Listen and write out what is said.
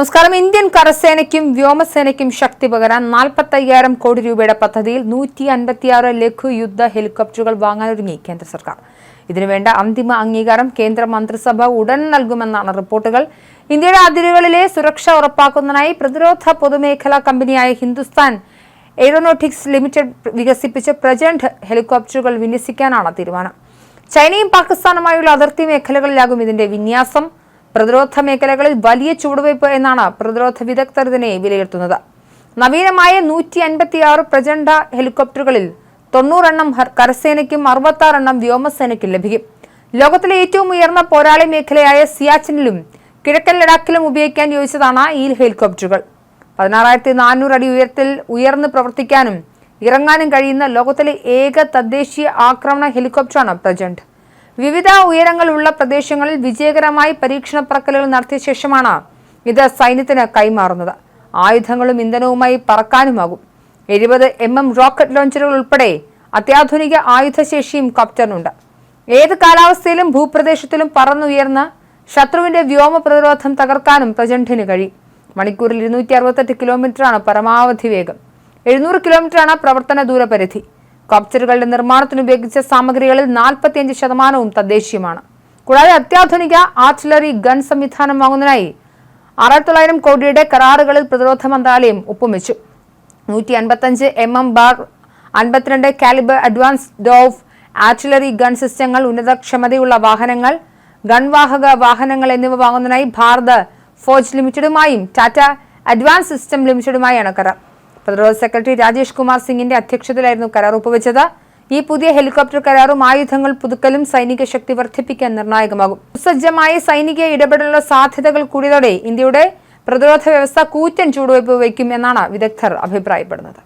നമസ്കാരം. ഇന്ത്യൻ കരസേനയ്ക്കും വ്യോമസേനയ്ക്കും ശക്തി പകരാൻ നാൽപ്പത്തയ്യായിരം കോടി രൂപയുടെ പദ്ധതിയിൽ നൂറ്റി അൻപത്തിയാറ് ലഘു യുദ്ധ ഹെലികോപ്റ്ററുകൾ വാങ്ങാനൊരുങ്ങി കേന്ദ്ര സർക്കാർ. ഇതിനുവേണ്ട അന്തിമ അംഗീകാരം കേന്ദ്ര മന്ത്രിസഭ ഉടൻ നൽകുമെന്നാണ് റിപ്പോർട്ടുകൾ. ഇന്ത്യയുടെ അതിരുകളിലെ സുരക്ഷ ഉറപ്പാക്കുന്നതിനായി പ്രതിരോധ പൊതുമേഖലാ കമ്പനിയായ ഹിന്ദുസ്ഥാൻ എയ്റോനോട്ടിക്സ് ലിമിറ്റഡ് വികസിപ്പിച്ച പ്രജന്റ് ഹെലികോപ്റ്ററുകൾ വിന്യസിക്കാനാണ് തീരുമാനം. ചൈനയും പാകിസ്ഥാനുമായുള്ള അതിർത്തി മേഖലകളിലാകും ഇതിന്റെ വിന്യാസം. പ്രതിരോധ മേഖലകളിൽ വലിയ ചുവടുവയ്പ് എന്നാണ് പ്രതിരോധ വിദഗ്ധർ ഇതിനെ വിലയിരുത്തുന്നത്. നവീനമായ നൂറ്റി അൻപത്തിയാറ് പ്രചണ്ഡ ഹെലികോപ്റ്ററുകളിൽ തൊണ്ണൂറെണ്ണം കരസേനയ്ക്കും അറുപത്താറെണ്ണം വ്യോമസേനയ്ക്കും ലഭിക്കും. ലോകത്തിലെ ഏറ്റവും ഉയർന്ന പോരാളി മേഖലയായ സിയാച്ചിനിലും കിഴക്കൻ ലഡാക്കിലും ഉപയോഗിക്കാൻ യോജിച്ചതാണ് ഈ ഹെലികോപ്റ്ററുകൾ. പതിനാറായിരത്തി നാനൂറ് അടി ഉയരത്തിൽ ഉയർന്ന് പ്രവർത്തിക്കാനും ഇറങ്ങാനും കഴിയുന്ന ലോകത്തിലെ ഏക തദ്ദേശീയ ആക്രമണ ഹെലികോപ്റ്ററാണ് പ്രജന്റ് വിവിധ ഉയരങ്ങളുള്ള പ്രദേശങ്ങളിൽ വിജയകരമായി പരീക്ഷണ പറക്കലുകൾ നടത്തിയ ശേഷമാണ് ഇത് സൈന്യത്തിന് കൈമാറുന്നത്. ആയുധങ്ങളും ഇന്ധനവുമായി പറക്കാനുമാകും. എഴുപത് എം എം റോക്കറ്റ് ലോഞ്ചറുകൾ ഉൾപ്പെടെ അത്യാധുനിക ആയുധശേഷിയും കപ്റ്ററിനുണ്ട്. ഏത് കാലാവസ്ഥയിലും ഭൂപ്രദേശത്തിലും പറന്നുയർന്ന് ശത്രുവിന്റെ വ്യോമ പ്രതിരോധം തകർക്കാനും പ്രജണ്ഠിന് കഴിയും. മണിക്കൂറിൽ ഇരുന്നൂറ്റി അറുപത്തെട്ട് കിലോമീറ്ററാണ് പരമാവധി വേഗം. എഴുന്നൂറ് കിലോമീറ്ററാണ് പ്രവർത്തന ദൂരപരിധി. കോപ്റ്ററുകളുടെ നിർമ്മാണത്തിന് ഉപയോഗിച്ച സാമഗ്രികളിൽ നാൽപ്പത്തിയഞ്ച് ശതമാനവും തദ്ദേശീയമാണ്. കൂടാതെ അത്യാധുനിക ആർട്ടിലറി ഗൺ സംവിധാനം വാങ്ങുന്നതിനായി ആറായിരത്തി തൊള്ളായിരം കോടിയുടെ കരാറുകളിൽ പ്രതിരോധ മന്ത്രാലയം ഒപ്പുവെച്ചു. നൂറ്റി അൻപത്തഞ്ച് എം എം ബാർ അൻപത്തിരണ്ട് calibre advanced towed artillery gun സിസ്റ്റങ്ങൾ ഉന്നത ക്ഷമതയുള്ള വാഹനങ്ങൾ ഗൺവാഹക വാഹനങ്ങൾ എന്നിവ വാങ്ങുന്നതിനായി ഭാരത് ഫോർജ് ലിമിറ്റഡുമായും ടാറ്റ അഡ്വാൻസ് സിസ്റ്റം ലിമിറ്റഡുമായാണ് കരാർ. പ്രതിരോധ സെക്രട്ടറി രാജേഷ് കുമാർ സിംഗിന്റെ അധ്യക്ഷതയിലായിരുന്നു കരാർ ഒപ്പുവെച്ചത്. ഈ പുതിയ ഹെലികോപ്റ്റർ കരാറും ആയുധങ്ങൾ പുതുക്കലും സൈനിക ശക്തി വർദ്ധിപ്പിക്കാൻ നിർണായകമാകും. സുസജ്ജമായ സൈനിക ഇടപെടലുള്ള സാധ്യതകൾ കൂടിയതോടെ ഇന്ത്യയുടെ പ്രതിരോധ വ്യവസ്ഥ കൂറ്റൻ ചൂടുവയ്പ് വയ്ക്കും എന്നാണ് വിദഗ്ധർ അഭിപ്രായപ്പെടുന്നത്.